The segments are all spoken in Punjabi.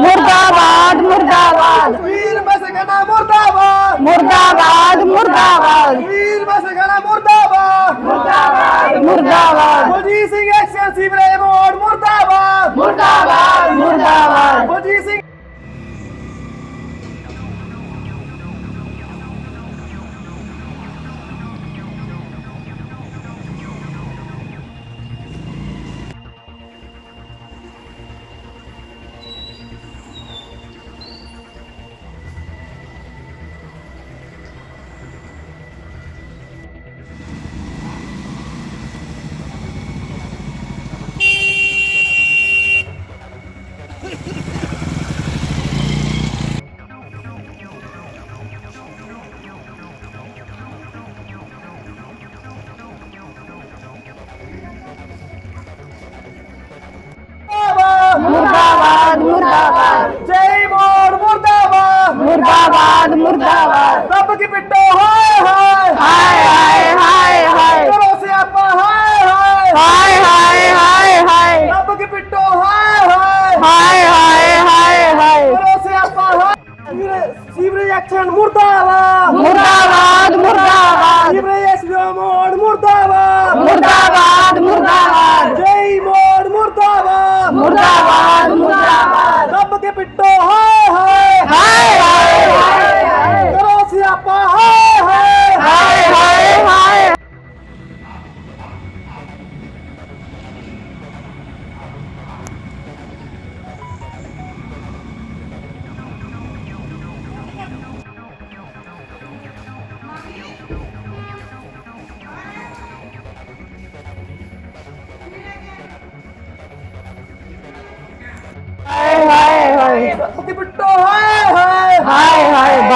मुर्दाबाद मुर्दाबाद वीर बस गना मुर्दाबाद मुर्दाबाद मुर्दाबाद वीर बस गना ਮੁਰਦਾਬਾਦ। Baljit Singh action sewerage board ਮੁਰਦਾਬਾਦ। ਮੁਰਦਾਬਾਦ ਮੁਰਦਾਬਾਦ। ਬਲਜੀਤ ਸਿੰਘ ਕੀ ਪਿੱਟੋ ਹਾਏ ਹਾਏ ਹਾਏ ਹਾਏ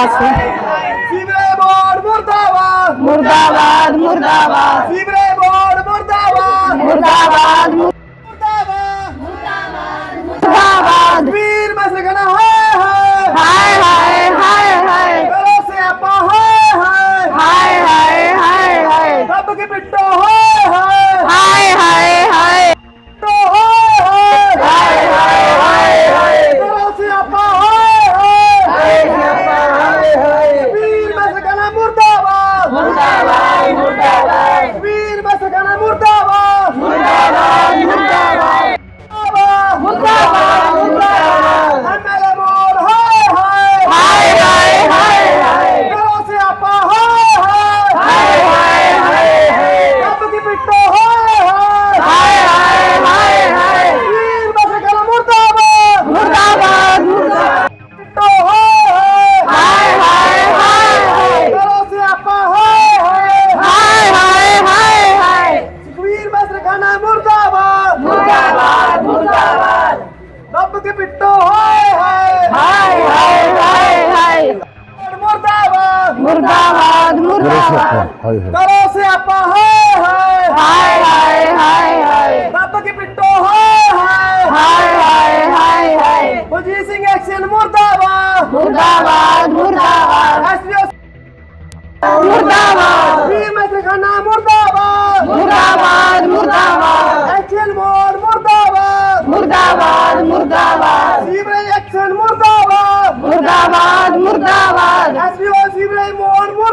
Si vremor, mordavad, mordavad, mordavad. Si vremor, mordavad, mordavad, mordavad. ਮੁਰਦਾਬਾਦ ਹਾਏ ਹਾਏ ਕਰੋ ਸਿਆਪਾ ਹਾਏ ਹਾਏ ਹਾਏ ਹਾਏ ਹਾਏ ਹਾਏ ਰੱਬ ਦੀ ਪਿੱਟੋ ਹਾਏ ਹਾਏ ਹਾਏ ਹਾਏ ਹਾਏ ਹਾਏ ਬਲਜੀਤ ਸਿੰਘ ਐਕਸ਼ਨ ਮੁਰਦਾਬਾਦ ਮੁਰਦਾਬਾਦ ਮੁਰਦਾਬਾਦ ਐਸਪੀਓ ਮੁਰਦਾਬਾਦ ਵੀਰ ਮਸਗਨਾ ਮੁਰਦਾਬਾਦ ਮੁਰਦਾਬਾਦ ਮੁਰਦਾਬਾਦ ਐਕਸ਼ਨ ਮੋੜ ਮੁਰਦਾਬਾਦ ਮੁਰਦਾਬਾਦ ਮੁਰਦਾਬਾਦ ਸੀਵਰੇਜ ਐਕਸ਼ਨ ਮੁਰਦਾਬਾਦ ਮੁਰਦਾਬਾਦ ਮੁਰਦਾਬਾਦ ਐਸਪੀਓ ਸੀਵਰੇਜ ਮੋੜ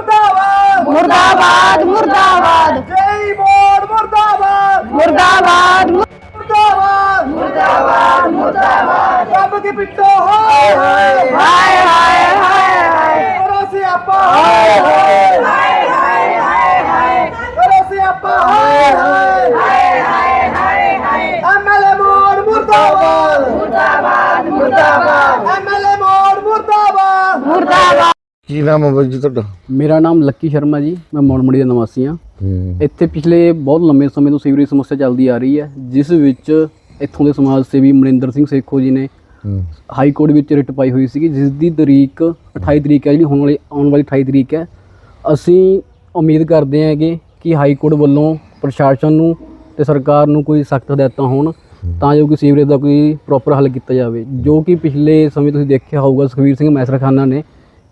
ਮੁਰਦਾਬਾਦ ਮੁਰਦਾਬਾਦ ਮੁਰਦਾਬਾਦ ਜੈ ਮੋੜ ਮੁਰਦਾਬਾਦ ਮੁਰਦਾਬਾਦ ਮੁਰਦਾਬਾਦ ਮੁਰਦਾਬਾਦ ਮੁਰਦਾਬਾਦ ਰੱਬ ਦੀ ਪਿੱਟੋ ਹਾਏ ਹਾਏ ਹਾਏ ਹਾਏ ਹਾਏ ਹਾਏ ਕਰੋ ਸਿਆਪਾ ਹਾਏ ਹਾਏ ਹਾਏ ਹਾਏ ਹਾਏ ਹਾਏ ਕਰੋ ਸਿਆਪਾ ਹਾਏ ਹਾਏ ਹਾਏ ਹਾਏ ਹਾਏ ਹਾਏ ਐਮਐਲਏ ਮੋੜ ਮੁਰਦਾਬਾਦ ਮੁਰਦਾਬਾਦ ਮੁਰਦਾਬਾਦ ਐਮਐਲਏ ਮੋੜ ਮੁਰਦਾਬਾਦ ਮੁਰਦਾਬਾਦ ਕੀ ਨਾਮ ਹੈ ਬਾਈ ਜੀ ਤੁਹਾਡਾ? ਮੇਰਾ ਨਾਮ ਲੱਕੀ ਸ਼ਰਮਾ ਜੀ ਮੈਂ ਮੌੜਮੜੀ ਦਾ ਨਿਵਾਸੀ ਹਾਂ। ਇੱਥੇ ਪਿਛਲੇ ਬਹੁਤ ਲੰਮੇ ਸਮੇਂ ਤੋਂ ਸੀਵਰੇਜ ਸਮੱਸਿਆ ਚੱਲਦੀ ਆ ਰਹੀ ਹੈ ਜਿਸ ਵਿੱਚ ਇੱਥੋਂ ਦੇ ਸਮਾਜ ਸੇਵੀ ਮਨਿੰਦਰ ਸਿੰਘ ਸੇਖੋ ਜੀ ਨੇ ਹਾਈ ਕੋਰਟ ਵਿੱਚ ਰਿਟ ਪਾਈ ਹੋਈ ਸੀਗੀ ਜਿਸ ਦੀ ਤਰੀਕ 28 ਤਰੀਕ ਹੈ ਜਿਹੜੀ ਹੋਣ ਵਾਲੀ ਆਉਣ ਵਾਲੀ 28 ਤਰੀਕ ਹੈ। ਅਸੀਂ ਉਮੀਦ ਕਰਦੇ ਹਾਂ ਕਿ ਕਿ ਹਾਈ ਕੋਰਟ ਵੱਲੋਂ ਪ੍ਰਸ਼ਾਸਨ ਨੂੰ ਤੇ ਸਰਕਾਰ ਨੂੰ ਕੋਈ ਸਖਤ ਹਦਾਇਤਾਂ ਹੋਣ ਤਾਂ ਜੋ ਕਿ ਸੀਵਰੇਜ ਦਾ ਕੋਈ ਪ੍ਰੋਪਰ ਹੱਲ ਕੀਤਾ ਜਾਵੇ। ਜੋ ਕਿ ਪਿਛਲੇ ਸਮੇਂ ਤੁਸੀਂ ਦੇਖਿਆ ਹੋਊਗਾ ਸੁਖਵੀਰ ਸਿੰਘ ਮੈਸਰਖਾਨਾ ਨੇ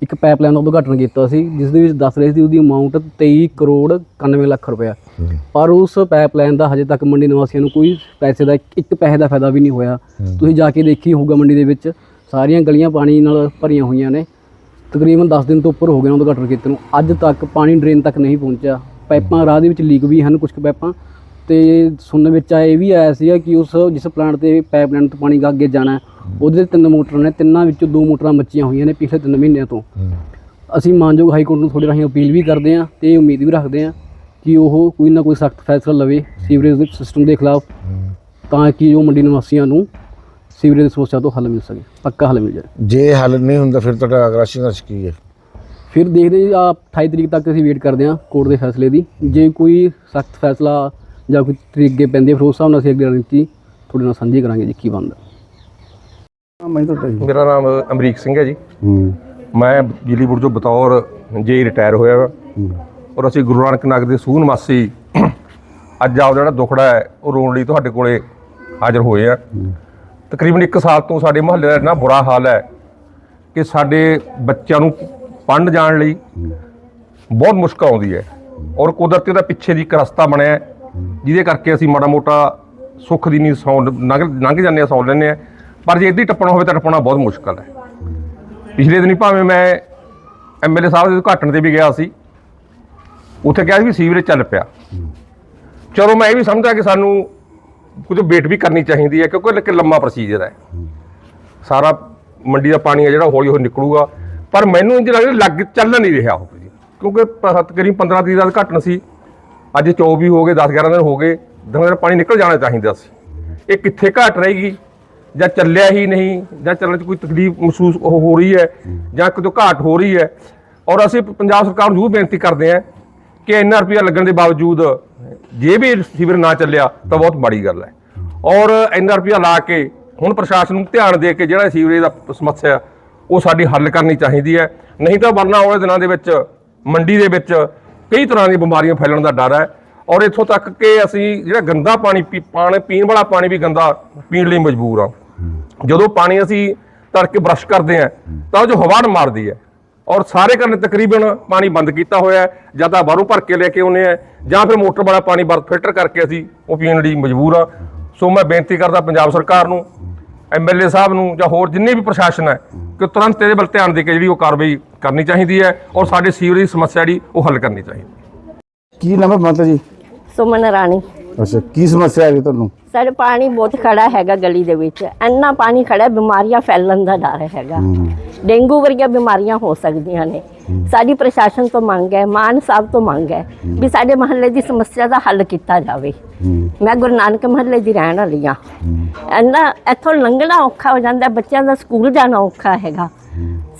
ਇੱਕ ਪਾਈਪਲਾਈਨ ਦਾ ਉਦਘਾਟਨ ਕੀਤਾ ਸੀ ਜਿਸ ਦੇ ਵਿੱਚ ਦੱਸ ਰਹੇ ਸੀ ਉਹਦੀ ਅਮਾਉਂਟ 23 ਕਰੋੜ 91 ਲੱਖ ਰੁਪਇਆ। ਪਰ ਉਸ ਪਾਈਪਲਾਈਨ ਦਾ ਹਜੇ ਤੱਕ ਮੰਡੀ ਨਿਵਾਸੀਆਂ ਨੂੰ ਕੋਈ ਪੈਸੇ ਦਾ ਇੱਕ- ਪੈਸੇ ਦਾ ਫਾਇਦਾ ਵੀ ਨਹੀਂ ਹੋਇਆ। ਤੁਸੀਂ ਜਾ ਕੇ ਦੇਖੀ ਹੋਊਗਾ ਮੰਡੀ ਦੇ ਵਿੱਚ ਸਾਰੀਆਂ ਗਲੀਆਂ ਪਾਣੀ ਨਾਲ ਭਰੀਆਂ ਹੋਈਆਂ ਨੇ। ਤਕਰੀਬਨ 10 ਦਿਨ ਤੋਂ ਉੱਪਰ ਹੋ ਗਏ ਨੇ ਉਦਘਾਟਨ ਕੀਤੇ ਨੂੰ। ਅੱਜ ਤੱਕ ਪਾਣੀ ਡਰੇਨ ਤੱਕ ਨਹੀਂ ਪਹੁੰਚਿਆ। ਪਾਈਪਾਂ ਰਾਹ ਦੇ ਵਿੱਚ ਲੀਕ ਵੀ ਹਨ ਕੁਝ ਕੁ ਪਾਈਪਾਂ। ਤੇ ਸੁਣਨ ਵਿੱਚ ਆਇਆ ਇਹ ਵੀ ਆਇਆ ਸੀਗਾ ਕਿ ਉਸ ਜਿਸ ਪਲਾਂਟ ਤੇ ਪਾਈਪਲਾਈਨ ਤੋਂ ਪਾਣੀ ਅੱਗੇ ਜਾਣਾ ਉਹਦੇ ਤਿੰਨ ਮੋਟਰ ਨੇ ਤਿੰਨਾਂ ਵਿੱਚੋਂ ਦੋ ਮੋਟਰਾਂ ਮੱਚੀਆਂ ਹੋਈਆਂ ਨੇ ਪਿਛਲੇ 3 ਮਹੀਨਿਆਂ ਤੋਂ। ਅਸੀਂ ਮਾਨਯੋਗ ਹਾਈ ਕੋਰਟ ਨੂੰ ਤੁਹਾਡੇ ਰਾਹੀਂ ਅਪੀਲ ਵੀ ਕਰਦੇ ਹਾਂ ਤੇ ਉਮੀਦ ਵੀ ਰੱਖਦੇ ਹਾਂ ਕਿ ਉਹ ਕੋਈ ਨਾ ਕੋਈ ਸਖਤ ਫੈਸਲਾ ਲਵੇ ਸੀਵਰੇਜ ਦੇ ਸਿਸਟਮ ਦੇ ਖਿਲਾਫ ਤਾਂ ਕਿ ਜੋ ਮੰਡੀ ਨਿਵਾਸੀਆਂ ਨੂੰ ਸੀਵਰੇਜ ਦੀ ਸਮੱਸਿਆ ਤੋਂ ਹੱਲ ਮਿਲ ਸਕੇ ਪੱਕਾ ਹੱਲ ਮਿਲ ਜਾਵੇ ਜੇ ਹੱਲ ਨਹੀਂ ਹੁੰਦਾ ਫਿਰ ਤੁਹਾਡਾ ਅਗਲਾ ਸੰਘਰਸ਼ ਕੀ ਹੈ? ਫਿਰ ਦੇਖਦੇ ਆ 28 ਤਰੀਕ ਤੱਕ ਅਸੀਂ ਵੇਟ ਕਰਦੇ ਹਾਂ ਕੋਰਟ ਦੇ ਫੈਸਲੇ ਦੀ। ਜੇ ਕੋਈ ਸਖਤ ਫੈਸਲਾ ਜਾਂ ਕੋਈ ਤਰੀਕ ਅੱਗੇ ਪੈਂਦੀ ਫਿਰ ਉਸ ਹਿਸਾਬ ਨਾਲ ਅਸੀਂ ਅਗਲੀ ਰਣਨੀਤੀ ਤੁਹਾਡੇ ਨਾਲ ਸਾਂਝੀ ਕਰਾਂਗੇ ਜੀ ਕੀ ਬਣਦਾ। ਮੈਂ ਤੁਹਾਡਾ ਜੀ? ਮੇਰਾ ਨਾਮ ਅਮਰੀਕ ਸਿੰਘ ਹੈ ਜੀ। ਮੈਂ ਬਿਜਲੀ ਬੋਰਡ ਤੋਂ ਬਤੌਰ ਜੇ ਰਿਟਾਇਰ ਹੋਇਆ ਵਾ। ਔਰ ਅਸੀਂ ਗੁਰੂ ਨਾਨਕ ਨਗਰ ਦੇ ਸੂਨ ਮਾਸੀ ਅੱਜ ਆਪ ਜਿਹੜਾ ਦੁਖੜਾ ਹੈ ਉਹ ਰੋਣ ਲਈ ਤੁਹਾਡੇ ਕੋਲੇ ਹਾਜ਼ਰ ਹੋਏ ਆ। ਤਕਰੀਬਨ 1 ਸਾਲ ਤੋਂ ਸਾਡੇ ਮੁਹੱਲੇ ਦਾ ਇੰਨਾ ਬੁਰਾ ਹਾਲ ਹੈ ਕਿ ਸਾਡੇ ਬੱਚਿਆਂ ਨੂੰ ਪੜ੍ਹਨ ਜਾਣ ਲਈ ਬਹੁਤ ਮੁਸ਼ਕਲ ਆਉਂਦੀ ਹੈ। ਔਰ ਕੁਦਰਤੀ ਦਾ ਪਿੱਛੇ ਦੀ ਇੱਕ ਰਸਤਾ ਬਣਿਆ ਜਿਹਦੇ ਕਰਕੇ ਅਸੀਂ ਮਾੜਾ ਮੋਟਾ ਸੁੱਖ ਦੀ ਨਹੀਂ ਸੌਂ ਲੰਘ ਲੰਘ ਜਾਂਦੇ ਆ ਸੌਂ ਲੈਂਦੇ ਆ ਪਰ ਜੇ ਇੱਦਾਂ ਹੀ ਟੱਪਣਾ ਹੋਵੇ ਤਾਂ ਟੱਪਣਾ ਬਹੁਤ ਮੁਸ਼ਕਲ ਹੈ। ਪਿਛਲੇ ਦਿਨੀ ਭਾਵੇਂ ਮੈਂ ਐਮਐਲਏ ਸਾਹਿਬ ਦੇ ਉਦਘਾਟਨ ਤੇ ਵੀ ਗਿਆ ਸੀ, ਉੱਥੇ ਕਿਹਾ ਸੀ ਵੀ ਸੀਵਰੇਜ ਚੱਲ ਪਿਆ। ਚਲੋ ਮੈਂ ਇਹ ਵੀ ਸਮਝਦਾ ਕਿ ਸਾਨੂੰ ਕੁਝ ਵੇਟ ਵੀ ਕਰਨੀ ਚਾਹੀਦੀ ਹੈ, ਕਿਉਂਕਿ ਇੱਕ ਲੰਮਾ ਪ੍ਰੋਸੀਜਰ ਹੈ। ਸਾਰਾ ਮੰਡੀ ਦਾ ਪਾਣੀ ਹੈ ਜਿਹੜਾ ਹੌਲੀ ਹੌਲੀ ਨਿਕਲੂਗਾ। ਪਰ ਮੈਨੂੰ ਇੰਜ ਲੱਗਦਾ ਲੱਗ ਚੱਲ ਨਹੀਂ ਰਿਹਾ ਉਹ। ਕਿਉਂਕਿ ਪ- ਤਕਰੀਬਨ 15 ਤਰੀਕ ਦਾ ਉਦਘਾਟਨ ਸੀ। ਅੱਜ 24 ਹੋ ਗਏ 10 11 ਦਿਨ ਹੋ ਗਏ ਦਿਨ ਦਿਨ ਪਾਣੀ ਨਿਕਲ ਜਾਣਾ ਚਾਹੀਦਾ ਸੀ। ਇਹ ਕਿੱਥੇ ਘਟ ਰਹੇਗੀ? ਜਾਂ ਚੱਲਿਆ ਹੀ ਨਹੀਂ, ਜਾਂ ਚੱਲਣ 'ਚ ਕੋਈ ਤਕਲੀਫ ਮਹਿਸੂਸ ਹੋ ਹੋ ਰਹੀ ਹੈ, ਜਾਂ ਕਿਤੋਂ ਘਾਟ ਹੋ ਰਹੀ ਹੈ? ਔਰ ਅਸੀਂ ਪੰਜਾਬ ਸਰਕਾਰ ਨੂੰ ਜ਼ਰੂਰ ਬੇਨਤੀ ਕਰਦੇ ਹਾਂ ਕਿ ਇੰਨਾ ਰੁਪਇਆ ਲੱਗਣ ਦੇ ਬਾਵਜੂਦ ਜੇ ਵੀ ਸੀਵਰ ਨਾ ਚੱਲਿਆ, ਤਾਂ ਬਹੁਤ ਮਾੜੀ ਗੱਲ ਹੈ। ਔਰ ਇੰਨਾ ਰੁਪਇਆ ਲਾ ਕੇ ਹੁਣ ਪ੍ਰਸ਼ਾਸਨ ਨੂੰ ਧਿਆਨ ਦੇ ਕੇ ਜਿਹੜਾ ਸੀਵਰੇਜ ਦਾ ਸਮੱਸਿਆ, ਉਹ ਸਾਡੀ ਹੱਲ ਕਰਨੀ ਚਾਹੀਦੀ ਹੈ। ਨਹੀਂ ਤਾਂ ਵਰਨਾ ਆਉਣੇ ਦਿਨਾਂ ਦੇ ਵਿੱਚ, ਮੰਡੀ ਦੇ ਵਿੱਚ ਕਈ ਤਰ੍ਹਾਂ ਦੀਆਂ ਬਿਮਾਰੀਆਂ ਫੈਲਣ ਦਾ ਡਰ ਹੈ ਔਰ ਇੱਥੋਂ ਤੱਕ ਕਿ ਅਸੀਂ ਜਿਹੜਾ ਗੰਦਾ ਪਾਣੀ ਪੀ- ਪਾਣੀ ਪੀਣ ਵਾਲਾ ਪਾਣੀ ਵੀ ਗੰਦਾ ਪੀਣ ਲਈ ਮਜਬੂਰ ਆ ਜਦੋਂ ਪਾਣੀ ਅਸੀਂ ਤੜਕੇ ਬਰਸ਼ ਕਰਦੇ ਆ ਤਾਂ ਉਹ ਜੋ ਹਵਾ ਨੂੰ ਮਾਰਦੀ ਹੈ ਔਰ ਸਾਰੇ ਘਰ ਨੇ ਤਕਰੀਬਨ ਪਾਣੀ ਬੰਦ ਕੀਤਾ ਹੋਇਆ ਹੈ, ਜਾਂ ਤਾਂ ਬਾਹਰੋਂ ਭਰ ਕੇ ਲੈ ਕੇ ਆਉਂਦੇ ਆ ਜਾਂ ਫਿਰ ਮੋਟਰ ਵਾਲਾ ਪਾਣੀ ਵਰਤ ਫਿਲਟਰ ਕਰਕੇ ਅਸੀਂ ਉਹ ਪੀਣ ਲਈ ਮਜਬੂਰ ਆ ਸੋ ਮੈਂ ਬੇਨਤੀ ਕਰਦਾ ਪੰਜਾਬ ਸਰਕਾਰ ਨੂੰ ਐਮਐਲਏ ਸਾਹਿਬ ਨੂੰ ਜਾਂ ਹੋਰ ਜਿੰਨੇ ਵੀ ਪ੍ਰਸ਼ਾਸਨ ਹੈ ਕਿ ਤੁਰੰਤ ਇਹਦੇ ਵੱਲ ਧਿਆਨ ਦੇ ਕੇ ਜਿਹੜੀ ਉਹ ਕਾਰਵਾਈ ਕਰਨੀ ਚਾਹੀਦੀ ਹੈ ਔਰ ਸਾਡੇ ਸੀਵਰੇਜ ਦੀ ਸਮੱਸਿਆ ਜਿਹੜੀ ਉਹ ਹੱਲ ਕਰਨੀ ਚਾਹੀਦੀ ਹੈ। ਕੀ ਨਾਮ ਹੈ ਮਾਤਾ ਜੀ? ਸੁਮਨ ਰਾਣੀ। ਅੱਛਾ ਕੀ ਸਮੱਸਿਆ ਹੈ ਤੁਹਾਨੂੰ? ਸਾਡੇ ਪਾਣੀ ਬਹੁਤ ਖੜਾ ਹੈਗਾ ਗਲੀ ਦੇ ਵਿੱਚ। ਇੰਨਾ ਪਾਣੀ ਖੜਾ ਬਿਮਾਰੀਆਂ ਫੈਲਣ ਦਾ ਡਰ ਹੈਗਾ। ਡੇਂਗੂ ਵਰਗੀਆਂ ਬਿਮਾਰੀਆਂ ਹੋ ਸਕਦੀਆਂ ਨੇ। ਸਾਡੀ ਪ੍ਰਸ਼ਾਸਨ ਤੋਂ ਮੰਗ ਹੈ ਮਾਨ ਸਾਹਿਬ ਤੋਂ ਮੰਗ ਹੈ ਵੀ ਸਾਡੇ ਮਹੱਲੇ ਦੀ ਸਮੱਸਿਆ ਦਾ ਹੱਲ ਕੀਤਾ ਜਾਵੇ। ਮੈਂ ਗੁਰੂ ਨਾਨਕ ਮਹੱਲੇ ਦੀ ਰਹਿਣ ਵਾਲੀ ਹਾਂ। ਇੰਨਾ ਇੱਥੋਂ ਲੰਘਣਾ ਔਖਾ ਹੋ ਜਾਂਦਾ ਬੱਚਿਆਂ ਦਾ ਸਕੂਲ ਜਾਣਾ ਔਖਾ ਹੈਗਾ।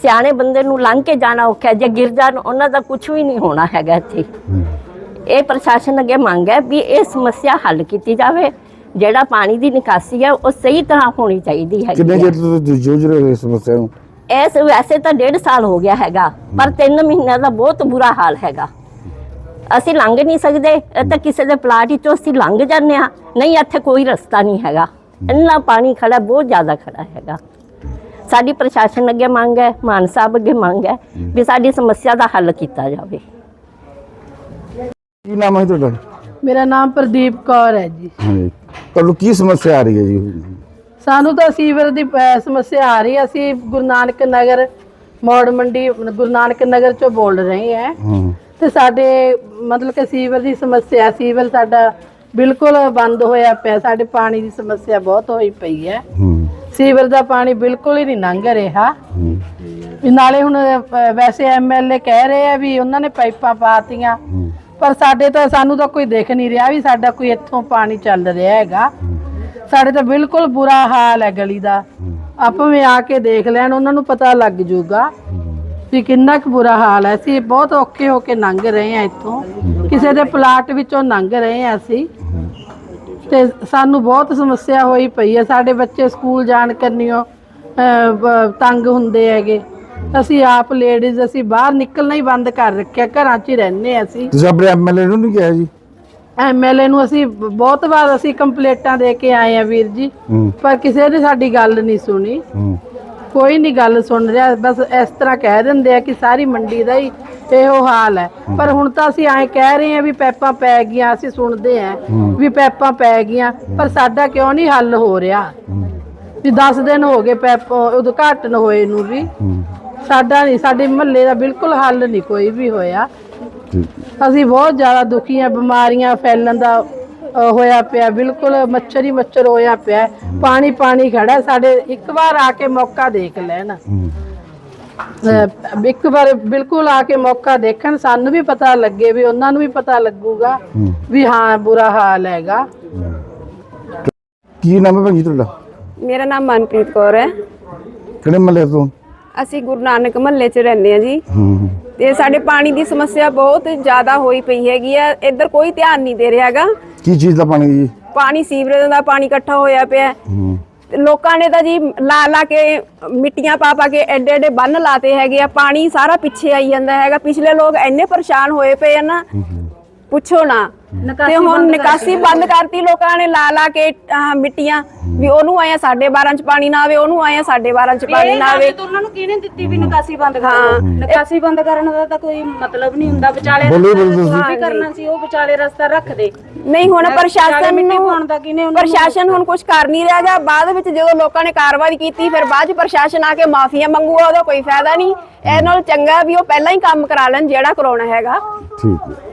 ਸਿਆਣੇ ਬੰਦੇ ਨੂੰ ਲੰਘ ਕੇ ਜਾਣਾ ਔਖਾ ਜੇ ਗਿਰ ਜਾਣ ਉਹਨਾਂ ਦਾ ਕੁਝ ਵੀ ਨਹੀਂ ਹੋਣਾ ਹੈਗਾ ਇੱਥੇ। ਇਹ ਪ੍ਰਸ਼ਾਸਨ ਅੱਗੇ ਮੰਗ ਹੈ ਵੀ ਇਹ ਸਮੱਸਿਆ ਹੱਲ ਕੀਤੀ ਜਾਵੇ। ਜਿਹੜਾ ਪਾਣੀ ਦੀ ਨਿਕਾਸੀ ਹੈ ਉਹ ਸਹੀ ਤਰ੍ਹਾਂ ਹੋਣੀ ਚਾਹੀਦੀ ਹੈ ਕਿੰਨੇ ਚਿਰ ਤੋਂ ਤੁਸੀਂ ਜੂਝ ਰਹੇ ਹੋ ਇਸ ਸਮੱਸਿਆ ਨੂੰ? ਇਸ ਵੈਸੇ ਤਾਂ ਡੇਢ ਸਾਲ ਹੋ ਗਿਆ ਹੈਗਾ ਪਰ 3 ਮਹੀਨਿਆਂ ਦਾ ਬਹੁਤ ਬੁਰਾ ਹਾਲ ਹੈਗਾ। ਅਸੀਂ ਲੰਘ ਨਹੀਂ ਸਕਦੇ ਇਹ ਤਾਂ ਕਿਸੇ ਦੇ ਪਲਾਟ ਵਿੱਚੋਂ ਅਸੀਂ ਲੰਘ ਜਾਂਦੇ ਆ ਨਹੀਂ ਇੱਥੇ ਕੋਈ ਰਸਤਾ ਨਹੀਂ ਹੈਗਾ। ਇੰਨਾ ਪਾਣੀ ਖੜਾ ਬਹੁਤ ਜ਼ਿਆਦਾ ਖੜਾ ਹੈਗਾ। ਸਾਡੀ ਪ੍ਰਸ਼ਾਸਨ ਅੱਗੇ ਮੰਗ ਹੈ ਮਾਨ ਸਾਹਿਬ ਅੱਗੇ ਮੰਗ ਹੈ ਵੀ ਸਾਡੀ ਸਮੱਸਿਆ ਦਾ ਹੱਲ ਕੀਤਾ ਜਾਵੇ। ਕੀ ਨਾਮ ਹੈ ਤੁਹਾਡਾ? ਮੇਰਾ ਨਾਮ ਪ੍ਰਦੀਪ ਕੌਰ ਹੈ ਜੀ। ਹਾਂਜੀ ਤੁਹਾਨੂੰ ਕੀ ਸਮੱਸਿਆ ਆ ਰਹੀ ਹੈ ਜੀ? ਸਾਨੂੰ ਤਾਂ ਸੀਵਰ ਦੀ ਅਹ, ਸਮੱਸਿਆ ਆ ਰਹੀ ਹੈ। ਅਸੀਂ ਗੁਰੂ ਨਾਨਕ ਨਗਰ ਮੋੜ ਮੰਡੀ ਗੁਰੂ ਨਾਨਕ ਨਗਰ ਚੋਂ ਬੋਲ ਰਹੇ ਹਾਂ। ਹਾਂ। ਤੇ ਸਾਡੇ ਮਤਲਬ ਕਿ ਸੀਵਰ ਦੀ ਸਮੱਸਿਆ ਸੀਵਰ ਸਾਡਾ ਬਿਲਕੁਲ ਬੰਦ ਹੋਇਆ ਪਿਆ। ਸਾਡੇ ਪਾਣੀ ਦੀ ਸਮੱਸਿਆ ਬਹੁਤ ਹੋਈ ਪਈ ਹੈ। ਹੂੰ। ਸੀਵਰ ਦਾ ਪਾਣੀ ਬਿਲਕੁਲ ਹੀ ਨਹੀਂ ਲੰਘ ਰਿਹਾ। ਹੂੰ। ਵੀ ਨਾਲੇ ਹੁਣ ਅਹ, ਵੈਸੇ ਐਮਐਲਏ ਕਹਿ ਰਹੇ ਆ ਵੀ ਉਹਨਾਂ ਨੇ ਪਾਈਪਾਂ ਪਾਤੀਆਂ ਪਰ ਸਾਡੇ ਤਾਂ ਸਾਨੂੰ ਤਾਂ ਕੋਈ ਦੇਖ ਨਹੀਂ ਰਿਹਾ ਵੀ ਸਾਡਾ ਕੋਈ ਇੱਥੋਂ ਪਾਣੀ ਚੱਲ ਰਿਹਾ ਹੈਗਾ। ਸਾਡੇ ਤਾਂ ਬਿਲਕੁਲ ਬੁਰਾ ਹਾਲ ਹੈ ਗਲੀ ਦਾ। ਆਪਾਂ ਵੀ ਆ ਕੇ ਦੇਖ ਲੈਣ ਉਹਨਾਂ ਨੂੰ ਪਤਾ ਲੱਗ ਜਾਊਗਾ ਵੀ ਕਿੰਨਾ ਕੁ ਬੁਰਾ ਹਾਲ ਹੈ। ਅਸੀਂ ਬਹੁਤ ਔਖੇ ਹੋ ਕੇ ਲੰਘ ਰਹੇ ਹਾਂ ਇੱਥੋਂ। ਕਿਸੇ ਦੇ ਪਲਾਟ ਵਿੱਚੋਂ ਲੰਘ ਰਹੇ ਹਾਂ ਅਸੀਂ। ਤੇ ਸਾਨੂੰ ਬਹੁਤ ਸਮੱਸਿਆ ਹੋਈ ਪਈ ਹੈ। ਸਾਡੇ ਬੱਚੇ ਸਕੂਲ ਜਾਣ ਕਰਨੀਓ ਅਹ, ਤੰਗ ਹੁੰਦੇ ਹੈਗੇ। ਅਸੀਂ ਆਪ ਲੇਡੀਜ਼ ਅਸੀਂ ਬਾਹਰ ਨਿਕਲਣਾ ਹੀ ਬੰਦ ਕਰ ਰੱਖਿਆ ਘਰਾਂ 'ਚ ਹੀ ਰਹਿੰਦੇ ਹਾਂ ਅਸੀਂ। ਤੁਸੀਂ ਆਪਣੇ ਐਮਐਲਏ ਨੂੰ ਨਹੀਂ ਕਿਹਾ ਜੀ? ਐਮਐਲਏ ਨੂੰ ਅਸੀਂ ਬਹੁਤ ਵਾਰ ਅਸੀਂ ਕੰਪਲੇਂਟਾਂ ਦੇ ਕੇ ਆਏ ਆ ਵੀਰ ਜੀ ਹੂੰ। ਪਰ ਕਿਸੇ ਨੇ ਸਾਡੀ ਗੱਲ ਨਹੀਂ ਸੁਣੀ। ਹੂੰ। ਕੋਈ ਨਹੀਂ ਗੱਲ ਸੁਣ ਰਿਹਾ ਬਸ ਇਸ ਤਰ੍ਹਾਂ ਕਹਿ ਦਿੰਦੇ ਆ ਕਿ ਸਾਰੀ ਮੰਡੀ ਦਾ ਹੀ ਇਹੋ ਹਾਲ ਹੈ। ਪਰ ਹੁਣ ਤਾਂ ਅਸੀਂ ਐਂ ਕਹਿ ਰਹੇ ਆ ਵੀ ਪੈਪਾਂ ਪੈ ਗਈਆਂ ਅਸੀਂ ਸੁਣਦੇ ਆ ਵੀ ਪੈਪਾਂ ਪੈ ਗਈਆਂ ਪਰ ਸਾਡਾ ਕਿਉਂ ਨਹੀਂ ਹੱਲ ਹੋ ਰਿਹਾ? ਵੀ 10 ਦਿਨ ਹੋ ਗਏ ਪੈਪ ਉਦਘਾਟਨ ਹੋਏ ਨੂੰ ਵੀ। ਸਾਡਾ ਨਹੀਂ ਸਾਡੇ ਮਹੱਲੇ ਦਾ ਬਿਲਕੁਲ ਹੱਲ ਨਹੀਂ ਕੋਈ ਵੀ ਹੋਇਆ। ਅਸੀਂ ਬਹੁਤ ਜ਼ਿਆਦਾ ਦੁਖੀ ਆ ਬਿਮਾਰੀਆਂ ਫੈਲਣ ਦਾ ਹੋਇਆ ਪਿਆ ਬਿਲਕੁਲ ਮੱਛਰ ਹੀ ਮੱਛਰ ਹੋਇਆ ਪਿਆ। ਪਾਣੀ ਪਾਣੀ ਖੜਾ। ਸਾਡੇ ਇੱਕ ਵਾਰ ਆ ਕੇ ਮੌਕਾ ਦੇਖ ਲੈਣ। ਇੱਕ ਵਾਰ ਬਿਲਕੁਲ ਆ ਕੇ ਮੌਕਾ ਦੇਖਣ ਸਾਨੂੰ ਵੀ ਪਤਾ ਲੱਗੇ ਵੀ ਉਹਨਾਂ ਨੂੰ ਵੀ ਪਤਾ ਲੱਗੂਗਾ ਵੀ ਹਾਂ ਬੁਰਾ ਹਾਲ ਹੈਗਾ। ਕੀ ਨਾਮ ਹੈ ਜੀ ਤੁਹਾਡਾ? ਮੇਰਾ ਨਾਮ ਮਨਪ੍ਰੀਤ ਕੌਰ ਹੈ। ਕਿਹੜੇ ਮਹੱਲੇ ਤੋਂ? ਅਸੀਂ ਗੁਰੂ ਨਾਨਕ ਮਹੱਲੇ 'ਚ ਰਹਿੰਦੇ ਆ ਜੀ। ਹੂੰ। ਤੇ ਸਾਡੇ ਪਾਣੀ ਦੀ ਸਮੱਸਿਆ ਬਹੁਤ ਜ਼ਿਆਦਾ ਹੋਈ ਪਈ ਹੈਗੀ ਆ ਇੱਧਰ ਕੋਈ ਧਿਆਨ ਨਹੀਂ ਦੇ ਰਿਹਾ ਹੈਗਾ। ਕੀ ਚੀਜ਼ ਦਾ ਪਾਣੀ ਜੀ? ਪਾਣੀ ਸੀਵਰੇਜ ਦਾ ਪਾਣੀ ਇਕੱਠਾ ਹੋਇਆ ਪਿਆ ਹੈ। ਹੂੰ। ਤੇ ਲੋਕਾਂ ਨੇ ਤਾਂ ਜੀ ਲਾ ਲਾ ਕੇ ਮਿੱਟੀਆਂ ਪਾ ਪਾ ਕੇ ਐਡੇ ਐਡੇ ਬੰਨ ਲਾਤੇ ਹੈਗੇ ਆ। ਪਾਣੀ ਸਾਰਾ ਪਿੱਛੇ ਆਈ ਜਾਂਦਾ ਹੈਗਾ। ਪਿਛਲੇ ਲੋਕ ਇੰਨੇ ਪਰੇਸ਼ਾਨ ਹੋਏ ਪਏ ਆ ਨਾ। ਪੁੱਛੋ ਨਾ। ਤੇ ਹੁਣ ਨਿਕਾਸੀ ਬੰਦ ਕਰਤੀ ਲੋਕਾਂ ਨੇ ਲਾ ਲਾ ਕੇ ਆਹ ਮਿੱਟੀਆਂ ਵੀ ਉਹਨੂੰ ਆਇਆ ਸਾਡੇ 12 ਚ ਪਾਣੀ ਨਾ ਆਵੇ ਉਹਨੂੰ ਆਇਆ ਸਾਡੇ 12 ਚ ਪਾਣੀ ਨਾ ਆਵੇ। ਤਾਂ ਉਹਨਾਂ ਨੂੰ ਕਿਹਨੇ ਦਿੱਤੀ ਵੀ ਨਿਕਾਸੀ ਬੰਦ ਕਰ? ਨਿਕਾਸੀ ਬੰਦ ਕਰਨ ਦਾ ਤਾਂ ਕੋਈ ਮਤਲਬ ਨਹੀਂ ਹੁੰਦਾ। ਵਿਚਾਲੇ ਬੋਲੋ, ਬੋਲੋ ਰਸਤਾ ਤੁਸੀਂ। ਵੀ ਕਰਨਾ ਸੀ ਉਹ ਵਿਚਾਲੇ ਰਸਤਾ ਰੱਖ ਦੇ। ਨਹੀਂ ਹੁਣ ਪ੍ਰਸ਼ਾਸਨ ਮਿੱਟੀ ਨੂੰ ਪਾਉਣ ਦਾ ਕਿਹਨੇ ਉਹਨਾਂ ਨੂੰ ਪ੍ਰਸ਼ਾਸਨ ਹੁਣ ਕੁਝ ਕਰ ਨਹੀਂ ਰਿਹਾਗਾ ਬਾਅਦ ਵਿੱਚ ਜਦੋਂ ਲੋਕਾਂ ਨੇ ਕਾਰਵਾਈ ਕੀਤੀ ਫਿਰ ਬਾਅਦ ਚ ਪ੍ਰਸ਼ਾਸਨ ਆ ਕੇ ਮਾਫੀਆਂ ਮੰਗੂਗਾ ਉਹਦਾ ਕੋਈ ਫਾਇਦਾ ਨਹੀਂ। ਇਹ ਨਾਲ ਚੰਗਾ ਵੀ ਉਹ ਪਹਿਲਾਂ ਹੀ ਕੰਮ ਕਰਾ ਲੈਣ ਜਿਹੜਾ ਕਰਾਉਣਾ ਹੈਗਾ। ਠੀਕ ਹੈ।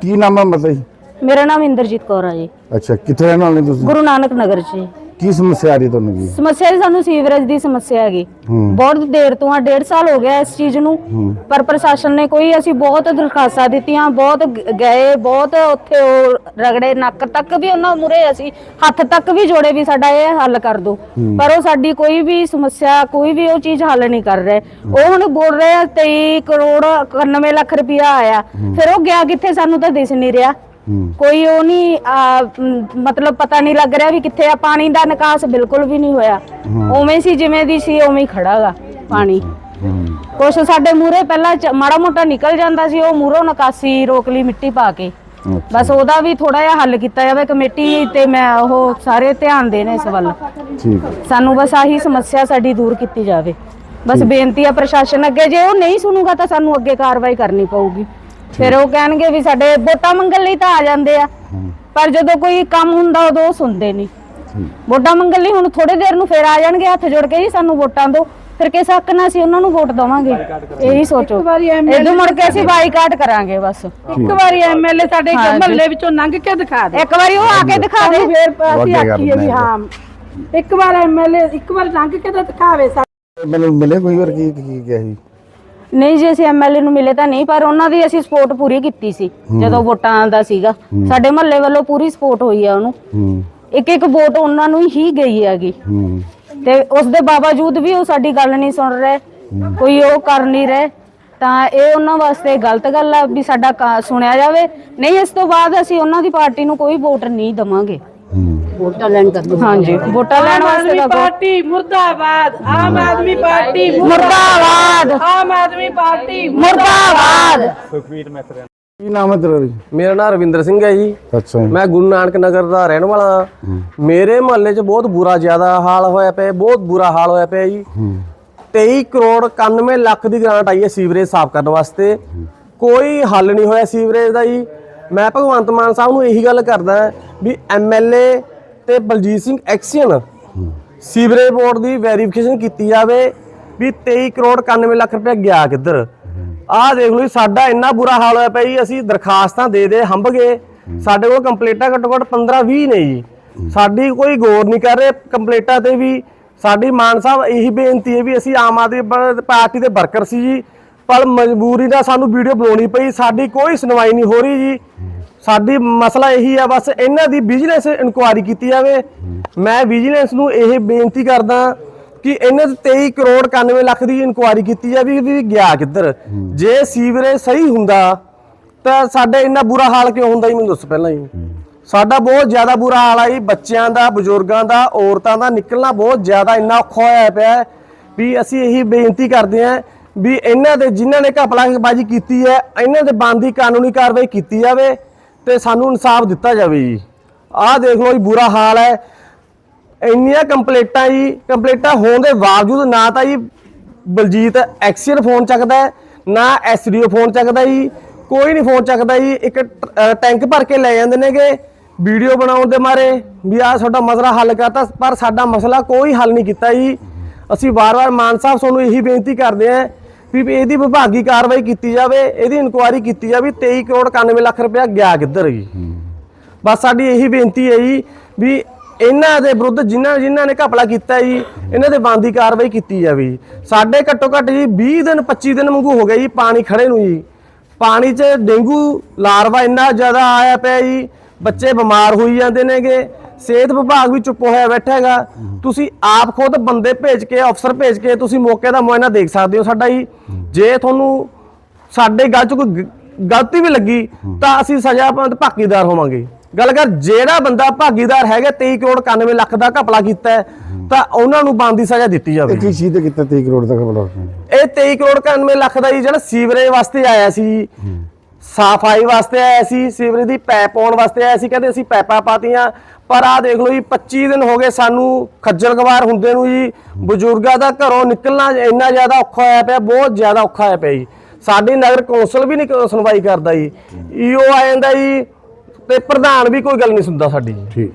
ਕੀ ਨਾਮ ਹੈ ਮਤਲਬ ਜੀ? ਮੇਰਾ ਨਾਮ ਇੰਦਰਜੀਤ ਕੌਰ ਹੈ ਜੀ। ਅੱਛਾ ਕਿੱਥੇ ਰਹਿਣ ਵਾਲੇ ਤੁਸੀਂ? ਗੁਰੂ ਨਾਨਕ ਨਗਰ 'ਚ ਜੀ। ਕੀ ਸਮੱਸਿਆ ਆ ਰਹੀ ਤੁਹਾਨੂੰ ਜੀ ਸਮੱਸਿਆ ਜੀ ਸਾਨੂੰ ਸੀਵਰੇਜ ਦੀ ਸਮੱਸਿਆ ਹੈਗੀ। ਹੂੰ। ਬਹੁਤ ਦੇਰ ਤੋਂ ਆ ਡੇਢ ਸਾਲ ਹੋ ਗਿਆ ਇਸ ਚੀਜ਼ ਨੂੰ। ਪਰ ਪ੍ਰਸ਼ਾਸਨ ਨੇ ਕੋਈ ਅਸੀਂ ਬਹੁਤ ਦਰਖਾਸਤਾਂ ਦਿੱਤੀਆਂ ਬਹੁਤ ਗ- ਗਏ ਬਹੁਤ ਉੱਥੇ ਉਹ ਰਗੜੇ ਨੱਕ ਤੱਕ ਵੀ ਉਹਨਾਂ ਮੁਰੇ ਅਸੀਂ ਹੱਥ ਤੱਕ ਵੀ ਜੋੜੇ ਵੀ ਸਾਡਾ ਇਹ ਹੱਲ ਕਰ ਦਿਓ ਪਰ ਉਹ ਸਾਡੀ ਕੋਈ ਵੀ ਸਮੱਸਿਆ ਕੋਈ ਵੀ ਉਹ ਚੀਜ਼ ਹੱਲ ਨਹੀਂ ਕਰ ਰਹੇ। ਉਹ ਹੁਣ ਬੋਲ ਰਹੇ ਆ 23 ਕਰੋੜ 91 ਲੱਖ ਰੁਪਇਆ ਆਇਆ। ਫਿਰ ਉਹ ਗਿਆ ਕਿੱਥੇ ਸਾਨੂੰ ਤਾਂ ਦਿਸ ਨਹੀਂ ਰਿਹਾ। ਕੋਈ ਉਹ ਨਹੀਂ ਮਤਲਬ ਪਤਾ ਨਹੀਂ ਲੱਗ ਰਿਹਾ ਵੀ ਕਿੱਥੇ ਆ। ਪਾਣੀ ਦਾ ਨਿਕਾਸ ਬਿਲਕੁਲ ਵੀ ਨਹੀਂ ਹੋਇਆ। ਉਵੇਂ ਸੀ ਜਿਵੇਂ ਦੀ ਸੀ ਉਵੇਂ ਹੀ ਖੜਾਗਾ ਪਾਣੀ। ਕੁਛ ਸਾਡੇ ਮੂਰੇ ਪਹਿਲਾਂ ਮਾੜਾ ਮੋਟਾ ਨਿਕਲ ਜਾਂਦਾ ਸੀ ਉਹ ਮੂਰੋਂ ਨਿਕਾਸੀ ਰੋਕ ਲਈ ਮਿੱਟੀ ਪਾ ਕੇ। ਬਸ ਉਹਦਾ ਵੀ ਥੋੜਾ ਜਿਹਾ ਹੱਲ ਕੀਤਾ ਜਾਵੇ ਕਮੇਟੀ ਤੇ ਮੈਂ ਉਹ ਸਾਰੇ ਧਿਆਨ ਦੇਣ ਇਸ ਵੱਲ। ਠੀਕ ਸਾਨੂੰ ਬਸ ਆਹੀ ਸਮੱਸਿਆ ਸਾਡੀ ਦੂਰ ਕੀਤੀ ਜਾਵੇ। ਬਸ ਬੇਨਤੀ ਆ ਪ੍ਰਸ਼ਾਸਨ ਅੱਗੇ ਜੇ ਉਹ ਨਹੀਂ ਸੁਣੂਗਾ ਤਾਂ ਸਾਨੂੰ ਅੱਗੇ ਕਾਰਵਾਈ ਕਰਨੀ ਪਊਗੀ। ਫਿਰ ਉਹ ਕਹਿਣਗੇ ਵੀ ਸਾਡੇ ਵੋਟਾਂ ਮੰਗਣ ਲਈ ਤਾਂ ਆ ਜਾਂਦੇ ਆ। ਪਰ ਜਦੋਂ ਕੋਈ ਕੰਮ ਹੁੰਦਾ ਉਦੋਂ ਉਹ ਸੁਣਦੇ ਨਹੀਂ। ਵੋਟਾਂ ਮੰਗਣ ਲਈ ਹੁਣ ਥੋੜੇ ਦੇਰ ਨੂੰ ਫਿਰ ਆ ਜਾਣਗੇ ਹੱਥ ਜੋੜ ਕੇ ਜੀ ਸਾਨੂੰ ਵੋਟਾਂ ਦਿਓ। ਫਿਰ ਕਿਸ ਹੱਕ ਨਾਲ ਅਸੀਂ ਉਹਨਾਂ ਨੂੰ ਵੋਟ ਦਵਾਂਗੇ? ਇਹੀ ਸੋਚੋ। ਇਹਦੋਂ ਮੁੜ ਕੇ ਅਸੀਂ ਬਾਈਕਾਟ ਕਰਾਂਗੇ ਬਸ। ਇੱਕ ਵਾਰੀ ਐਮਐਲਏ ਸਾਡੇ ਮਹੱਲੇ ਵਿੱਚੋਂ ਲੰਘ ਕੇ ਦਿਖਾ ਦੇ ਇੱਕ ਵਾਰੀ ਉਹ ਆ ਕੇ ਦਿਖਾ ਦੇ। ਫਿਰ ਅਸੀਂ ਆਖੀਏ ਵੀ ਹਾਂ ਇੱਕ ਵਾਰ ਐਮਐਲਏ ਇੱਕ ਵਾਰ ਲੰਘ ਕੇ ਤਾਂ ਦਿਖਾਵੇ ਮੈਨੂੰ ਮਿਲੇ ਕੋਈ ਵਾਰ ਕੀ ਕੀ ਕਿਹਾ ਸੀ ਨਹੀਂ ਜੀ ਅਸੀਂ ਐਮਐਲਏ ਨੂੰ ਮਿਲੇ ਤਾਂ ਨਹੀਂ ਪਰ ਉਹਨਾਂ ਦੀ ਅਸੀਂ ਸਪੋਰਟ ਪੂਰੀ ਕੀਤੀ ਸੀ ਜਦੋਂ ਵੋਟਾਂ ਦਾ ਸੀਗਾ। ਸਾਡੇ ਮਹੱਲੇ ਵੱਲੋਂ ਪੂਰੀ ਸਪੋਰਟ ਹੋਈ ਆ ਉਹਨੂੰ। ਇੱਕ ਇੱਕ ਵੋਟ ਉਹਨਾਂ ਨੂੰ ਹੀ ਗਈ ਹੈਗੀ। ਤੇ ਉਸ ਦੇ ਬਾਵਜੂਦ ਵੀ ਉਹ ਸਾਡੀ ਗੱਲ ਨਹੀਂ ਸੁਣ ਰਹੇ ਕੋਈ ਉਹ ਕਰ ਨਹੀਂ ਰਹੇ ਤਾਂ ਇਹ ਉਹਨਾਂ ਵਾਸਤੇ ਗਲਤ ਗੱਲ ਆ ਵੀ ਸਾਡਾ ਸੁਣਿਆ ਜਾਵੇ। ਨਹੀਂ ਇਸ ਤੋਂ ਬਾਅਦ ਅਸੀਂ ਉਹਨਾਂ ਦੀ ਪਾਰਟੀ ਨੂੰ ਕੋਈ ਵੋਟ ਨਹੀਂ ਦਵਾਂਗੇ। ਵੋਟਾਂ ਲੈਣ ਕਰ ਹਾਂਜੀ ਵੋਟਾਂ ਲੈਣ ਵਾਸਤੇ ਬਹੁਤ- ਪਾਰਟੀ ਮੁਰਦਾਬਾਦ ਆਮ ਆਦਮੀ ਪਾਰਟੀ ਮੁਰਦਾਬਾਦ। ਆਮ ਆਦਮੀ ਪਾਰਟੀ ਮੁਰਦਾਬਾਦ। ਕੀ ਨਾਮ ਹੈ ਤੇਰਾ ਜੀ? ਮੇਰਾ ਨਾਮ ਰਵਿੰਦਰ ਸਿੰਘ ਹੈ ਜੀ। ਅੱਛਾ ਜੀ। ਮੈਂ ਗੁਰੂ ਨਾਨਕ ਨਗਰ ਦਾ ਰਹਿਣ ਵਾਲਾ ਹਾਂ। ਮੇਰੇ ਮੁਹੱਲੇ 'ਚ ਬਹੁਤ ਬੁਰਾ ਜ਼ਿਆਦਾ ਹਾਲ ਹੋਇਆ ਪਿਆ ਬਹੁਤ ਬੁਰਾ ਹਾਲ ਹੋਇਆ ਪਿਆ ਜੀ। 23 ਕਰੋੜ 91 ਲੱਖ ਦੀ ਗ੍ਰਾਂਟ ਆਈ ਹੈ ਸੀਵਰੇਜ ਸਾਫ਼ ਕਰਨ ਵਾਸਤੇ। ਕੋਈ ਹੱਲ ਨਹੀਂ ਹੋਇਆ ਸੀਵਰੇਜ ਦਾ ਜੀ। ਮੈਂ ਭਗਵੰਤ ਮਾਨ ਸਾਹਿਬ ਨੂੰ ਇਹੀ ਗੱਲ ਕਰਦਾ ਵੀ ਐਮਐਲਏ ਤੇ Baljit Singh XEN sewerage board ਦੀ ਵੈਰੀਫਿਕੇਸ਼ਨ ਕੀਤੀ ਜਾਵੇ ਵੀ 23 ਕਰੋੜ 91 ਲੱਖ ਰੁਪਏ ਗਿਆ ਕਿੱਧਰ। ਆਹ ਦੇਖ ਲਓ ਜੀ, ਸਾਡਾ ਇੰਨਾ ਬੁਰਾ ਹਾਲ ਹੋਇਆ ਪਿਆ ਜੀ ਅਸੀਂ ਦਰਖਾਸਤਾਂ ਦੇ ਦੇ ਹੰਭ ਗਏ। ਸਾਡੇ ਕੋਲ ਕੰਪਲੀਟਾਂ ਘੱਟੋ ਘੱਟ 15 20 ਨੇ ਜੀ। ਸਾਡੀ ਕੋਈ ਗੌਰ ਨਹੀਂ ਕਰ ਰਹੇ ਕੰਪਲੀਟਾਂ ਤੇ ਵੀ। ਸਾਡੀ ਮਾਨ ਸਾਹਿਬ ਇਹੀ ਬੇਨਤੀ ਹੈ ਵੀ ਅਸੀਂ ਆਮ ਆਦਮੀ ਪਾਰਟੀ ਦੇ ਵਰਕਰ ਸੀ ਜੀ। ਪਰ ਮਜਬੂਰੀ ਨਾਲ ਸਾਨੂੰ ਵੀਡੀਓ ਬਣਾਉਣੀ ਪਈ ਸਾਡੀ ਕੋਈ ਸੁਣਵਾਈ ਨਹੀਂ ਹੋ ਰਹੀ ਜੀ। ਸਾਡੀ ਮਸਲਾ ਇਹੀ ਆ, ਬਸ ਇਹਨਾਂ ਦੀ ਵਿਜੀਲੈਂਸ ਇਨਕੁਆਇਰੀ ਕੀਤੀ ਜਾਵੇ। ਮੈਂ ਵਿਜੀਲੈਂਸ ਨੂੰ ਇਹ ਬੇਨਤੀ ਕਰਦਾ ਕਿ ਇਹਨਾਂ ਦੇ 23 ਕਰੋੜ 91 ਲੱਖ ਦੀ ਇਨਕੁਆਇਰੀ ਕੀਤੀ ਜਾਵੇ ਵੀ ਗਿਆ ਕਿੱਧਰ। ਜੇ ਸੀਵਰੇਜ ਸਹੀ ਹੁੰਦਾ, ਤਾਂ ਸਾਡੇ ਇੰਨਾ ਬੁਰਾ ਹਾਲ ਕਿਉਂ ਹੁੰਦਾ ਜੀ, ਮੈਨੂੰ ਦੱਸ ਪਹਿਲਾਂ ਹੀ ਸਾਡਾ ਬਹੁਤ ਜ਼ਿਆਦਾ ਬੁਰਾ ਹਾਲ ਆ ਜੀ, ਬੱਚਿਆਂ ਦਾ, ਬਜ਼ੁਰਗਾਂ ਦਾ, ਔਰਤਾਂ ਦਾ, ਨਿਕਲਣਾ ਬਹੁਤ ਜ਼ਿਆਦਾ ਇੰਨਾ ਔਖਾ ਹੋਇਆ ਪਿਆ ਵੀ ਅਸੀਂ ਇਹੀ ਬੇਨਤੀ ਕਰਦੇ ਹਾਂ ਵੀ ਇਹਨਾਂ ਦੇ ਜਿਨ੍ਹਾਂ ਨੇ ਘਪਲਾਬਾਜ਼ੀ ਕੀਤੀ ਹੈ, ਇਹਨਾਂ ਦੇ ਬੰਦੀ ਕਾਨੂੰਨੀ ਕਾਰਵਾਈ ਕੀਤੀ ਜਾਵੇ। ਤੇ ਸਾਨੂੰ ਇਨਸਾਫ ਦਿੱਤਾ ਜਾਵੇ ਜੀ। ਆਹ ਦੇਖ ਲਓ ਜੀ ਬੁਰਾ ਹਾਲ ਹੈ। ਇੰਨੀਆਂ ਕੰਪਲੇਂਟਾਂ ਜੀ ਕੰਪਲੇਂਟਾਂ ਹੋਣ ਦੇ ਬਾਵਜੂਦ ਨਾ ਤਾਂ ਜੀ ਬਲਜੀਤ ਐਕਸੀਅਲ ਫੋਨ ਚੱਕਦਾ ਹੈ, ਨਾ ਐਸਡੀਓ ਫੋਨ ਚੱਕਦਾ ਜੀ ਕੋਈ ਨਹੀਂ ਫੋਨ ਚੱਕਦਾ ਜੀ। ਇੱਕ ਟੈਂਕ ਭਰ ਕੇ ਲੈ ਜਾਂਦੇ ਨੇਗੇ ਵੀਡੀਓ ਬਣਾਉਣ ਦੇ ਮਾਰੇ ਵੀ ਆ ਤੁਹਾਡਾ ਮਸਲਾ ਹੱਲ ਕਰਤਾ ਪਰ ਸਾਡਾ ਮਸਲਾ ਕੋਈ ਹੱਲ ਨਹੀਂ ਕੀਤਾ ਜੀ। ਅਸੀਂ ਵਾਰ-ਵਾਰ ਮਾਨ ਸਾਹਿਬ ਤੁਹਾਨੂੰ ਇਹੀ ਬੇਨਤੀ ਕਰਦੇ ਆਂ ਵੀ ਇਹਦੀ ਵਿਭਾਗੀ ਕਾਰਵਾਈ ਕੀਤੀ ਜਾਵੇ, ਇਹਦੀ ਇਨਕੁਆਇਰੀ ਕੀਤੀ ਜਾਵੇ 23 ਕਰੋੜ 91 ਲੱਖ ਰੁਪਇਆ ਗਿਆ ਕਿੱਧਰ ਜੀ? ਬਸ ਸਾਡੀ ਇਹੀ ਬੇਨਤੀ ਹੈ ਜੀ ਵੀ ਇਹਨਾਂ ਦੇ ਵਿਰੁੱਧ ਜਿਨ੍ਹਾਂ ਜਿਨ੍ਹਾਂ ਨੇ ਘਪਲਾ ਕੀਤਾ ਜੀ, ਇਹਨਾਂ ਦੇ ਬੰਦੀ ਕਾਰਵਾਈ ਕੀਤੀ ਜਾਵੇ ਜੀ। ਸਾਡੇ ਘੱਟੋ ਘੱਟ ਜੀ 20 ਦਿਨ 25 ਦਿਨ ਵਾਂਗੂ ਹੋ ਗਏ ਜੀ ਪਾਣੀ ਖੜੇ ਨੂੰ ਜੀ। ਪਾਣੀ 'ਚ ਡੇਂਗੂ ਲਾਰਵਾ ਇੰਨਾ ਜ਼ਿਆਦਾ ਆਇਆ ਪਿਆ ਜੀ, ਬੱਚੇ ਬਿਮਾਰ ਹੋਈ ਜਾਂਦੇ ਨੇਗੇ। ਸਿਹਤ ਵਿਭਾਗ ਵੀ ਚੁੱਪ ਹੋਇਆ ਬੈਠਾ ਹੈਗਾ। ਤੁਸੀਂ ਆਪ ਖੁਦ ਬੰਦੇ ਭੇਜ ਕੇ ਅਫਸਰ ਭੇਜ ਕੇ ਤੁਸੀਂ ਮੌਕੇ ਦਾ ਮੁਆਇਨਾ ਦੇਖ ਸਕਦੇ ਹੋ ਸਾਡਾ ਜੀ। ਜੇ ਤੁਹਾਨੂੰ ਸਾਡੇ ਗੱਲ 'ਚ ਕੋਈ ਗਲਤੀ ਵੀ ਲੱਗੀ ਤਾਂ ਅਸੀਂ ਸਜ਼ਾ ਪਾਉਣ ਦੇ ਭਾਗੀਦਾਰ ਹੋਵਾਂਗੇ। ਗੱਲ ਕਰ ਜਿਹੜਾ ਬੰਦਾ ਭਾਗੀਦਾਰ ਹੈਗਾ 23 ਕਰੋੜ 91 ਲੱਖ ਦਾ ਘਪਲਾ ਕੀਤਾ ਹੈ, ਤਾਂ ਉਹਨਾਂ ਨੂੰ ਬਣਦੀ ਸਜ਼ਾ ਦਿੱਤੀ ਜਾਵੇ। ਇਹ ਕੀ ਚੀਜ਼ ਤੇ ਕੀਤਾ 23 ਕਰੋੜ ਦਾ ਖਬਰ ਇਹ 23 ਕਰੋੜ 91 ਲੱਖ ਦਾ ਜੀ ਜਿਹੜਾ ਸੀਵਰੇਜ ਵਾਸਤੇ ਆਇਆ ਸੀ ਸਫ਼ਾਈ ਵਾਸਤੇ ਆਇਆ ਸੀ ਸੀਵਰੇਜ ਦੀ ਪੈਪ ਪਾਉਣ ਵਾਸਤੇ ਆਇਆ ਸੀ ਕਹਿੰਦੇ ਅਸੀਂ ਪੈਪਾਂ ਪਾਤੀਆਂ। ਪਰ ਆਹ ਦੇਖ ਲਓ ਜੀ 25 ਦਿਨ ਹੋ ਗਏ ਸਾਨੂੰ ਖੱਜਲ ਖਵਾਰ ਹੁੰਦੇ ਨੂੰ ਜੀ ਬਜ਼ੁਰਗਾਂ ਦਾ ਘਰੋਂ ਨਿਕਲਣਾ ਇੰਨਾ ਜ਼ਿਆਦਾ ਔਖਾ ਹੋਇਆ ਪਿਆ ਬਹੁਤ ਜ਼ਿਆਦਾ ਔਖਾ ਹੋਇਆ ਪਿਆ ਜੀ। ਸਾਡੀ ਨਗਰ ਕੌਂਸਲ ਵੀ ਨਹੀਂ ਸੁਣਵਾਈ ਕਰਦਾ ਜੀ। ਈਓ ਆ ਜਾਂਦਾ ਜੀ ਤੇ ਪ੍ਰਧਾਨ ਵੀ ਕੋਈ ਗੱਲ ਨਹੀਂ ਸੁਣਦਾ ਸਾਡੀ ਜੀ। ਠੀਕ